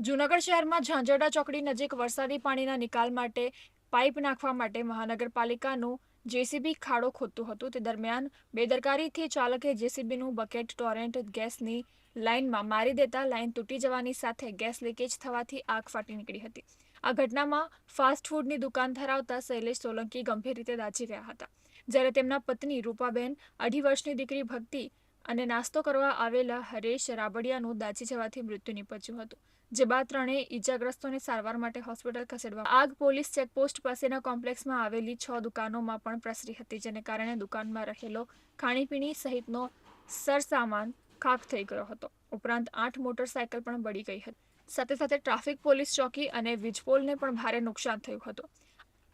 જૂનાગઢ શહેરમાં ઝાંઝરડા ચોકડી નજીક વરસાદી પાણીના નિકાલ માટે પાઇપ નાખવા માટે મહાનગરપાલિકાનું જેસીબી ખાડો ખોદતું હતું. તે દરમિયાન બેદરકારીથી ચાલકે જેસીબીનું બકેટ, ટોરેન્ટ, ગેસની લાઇનમાં મારી દેતા લાઇન તૂટી જવાની સાથે ગેસ લીકેજ થવાથી આગ ફાટી નીકળી હતી. આ ઘટનામાં ફાસ્ટ ફૂડની દુકાન ધરાવતા શૈલેષ સોલંકી ગંભીર રીતે દાઝી ગયા હતા. જ્યારે તેમના પત્ની રૂપાબેન અઢી વર્ષની દીકરી ભક્તિ અને નાસ્તો કરવા આવેલા હરેશ રાબડિયાનું દાઝી જવાથી મૃત્યુ નીપજ્યું હતું, જે બાદ ત્રણેય ઈજાગ્રસ્તોને સારવાર માટે હોસ્પિટલ ખસેડવા આગ પોલીસ ચેકપોસ્ટ પાસેના કોમ્પ્લેક્સમાં આવેલી છ દુકાનોમાં પણ પ્રસરી હતી, જેને કારણે દુકાનમાં રહેલો ખાણીપીણી સહિતનો સરસામાન ખાખ થઈ ગયો હતો. ઉપરાંત આઠ મોટરસાયકલ પણ બળી ગઈ હતી. સાથે સાથે ટ્રાફિક પોલીસ ચોકી અને વીજપોલને પણ ભારે નુકસાન થયું હતું.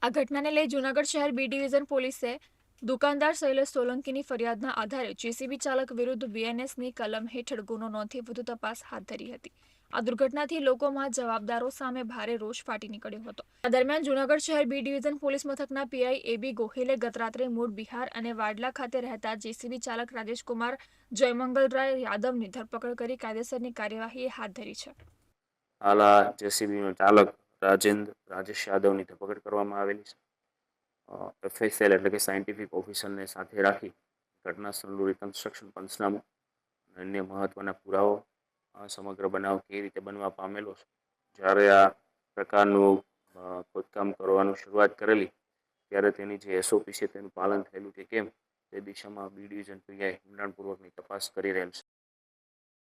આ ઘટનાને લઈ જૂનાગઢ શહેર બી ડિવિઝન પોલીસે દુકાનદાર શૈલેષ સોલંકીની ફરિયાદના આધારે જેસીબી ચાલક વિરુદ્ધ બીએનએસની કલમ હેઠળ ગુનો નોંધી વધુ તપાસ હાથ ધરી હતી. આ દુર્ઘટનાથી લોકોમાં જવાબદારો સામે ભારે રોષ ફાટી નીકળ્યો હતો. આ દરમિયાન જૂનાગઢ શહેર બી ડિવિઝન પોલીસ મથકના પીઆઈ એબી ગોહિલે ગતરાત્રે મૂળ બિહાર અને વાડલા ખાતે રહેતા જેસીબી ચાલક રાજેશકુમાર જયમંગલરાય યાદવની ધરપકડ કરી કાયદેસરની કાર્યવાહી હાથ ધરી છે. હાલ આ જેસીબીનો ચાલક રાજેન્દ્ર, રાજેશ યાદવની ધરપકડ કરવામાં આવેલી છે. એફએસએલ એટલે કે સાયન્ટિફિક ઓફિસરને સાથે રાખી ઘટના સ્થળનું રિકન્સ્ટ્રક્શન પંચનામું અને અન્ય મહત્ત્વના પુરાવો સમગ્ર બનાવ કેવી રીતે બનવા પામેલો છે. જ્યારે આ પ્રકારનું ખોદકામ કરવાનું શરૂઆત કરેલી, ત્યારે તેની જે એસઓપી છે તેનું પાલન થયેલું કે કેમ, તે દિશામાં બી ડિવિઝન પીઆઈ ઊંડાણપૂર્વકની તપાસ કરી રહેલ છે.